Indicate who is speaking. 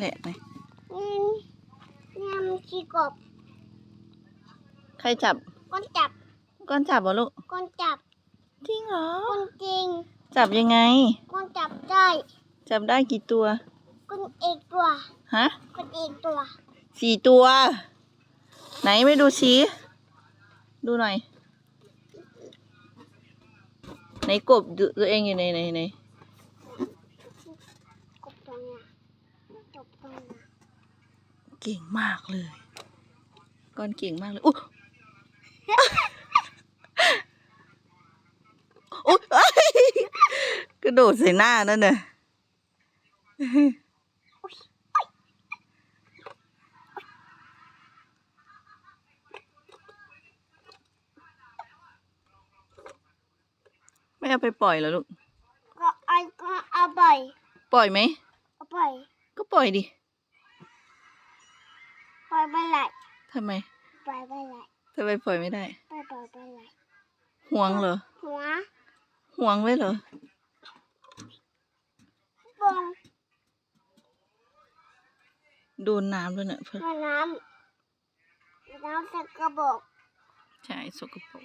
Speaker 1: แหละไหน
Speaker 2: นี่นี่มันขี้กบ
Speaker 1: ใครจับ
Speaker 2: ก้นจับ
Speaker 1: ก้อนจับเหรอลูก
Speaker 2: ก้นจับ
Speaker 1: จริงเหรอ
Speaker 2: ก้นจริง
Speaker 1: จับยังไง
Speaker 2: ก้นจับได้
Speaker 1: จับได้กี่ตัว
Speaker 2: ก้นเอกตัว
Speaker 1: ฮะ
Speaker 2: ก้นเอกตัว
Speaker 1: สี่ตัว ไหนไปดูชี้ดูหน่อยไหนกบดูตัวเองอยู่ไหนไหนไหน
Speaker 2: กบตัวเนี้ย กบตัวเนี้ย
Speaker 1: เก่งมากเลยก้อนเก่งมากเลยอุ๊ยอุ๊ยเอ้ยกระโดดใส่หน้านั่นน่ะไม่เอาไปปล่อยเหรอลูก
Speaker 2: ก็ไอ้ก็เอาไป
Speaker 1: ปล่อยไหม
Speaker 2: เอาไป
Speaker 1: ก็ ปล่อยดิ
Speaker 2: ปล่อยไปไหล
Speaker 1: ทำไม
Speaker 2: ปล่อยไปไหล
Speaker 1: ทำไมปล่อยไม่ได้
Speaker 2: ปล่อยปล่อยไปไหล
Speaker 1: ห่วงเหรอ
Speaker 2: หัว
Speaker 1: ห่วงไว้เหรอ
Speaker 2: บง
Speaker 1: โดนน้ำด้วยเนี่ยเพื่อน
Speaker 2: แม่น้ำน้ำใส่กระบอก
Speaker 1: ใช่สกปรก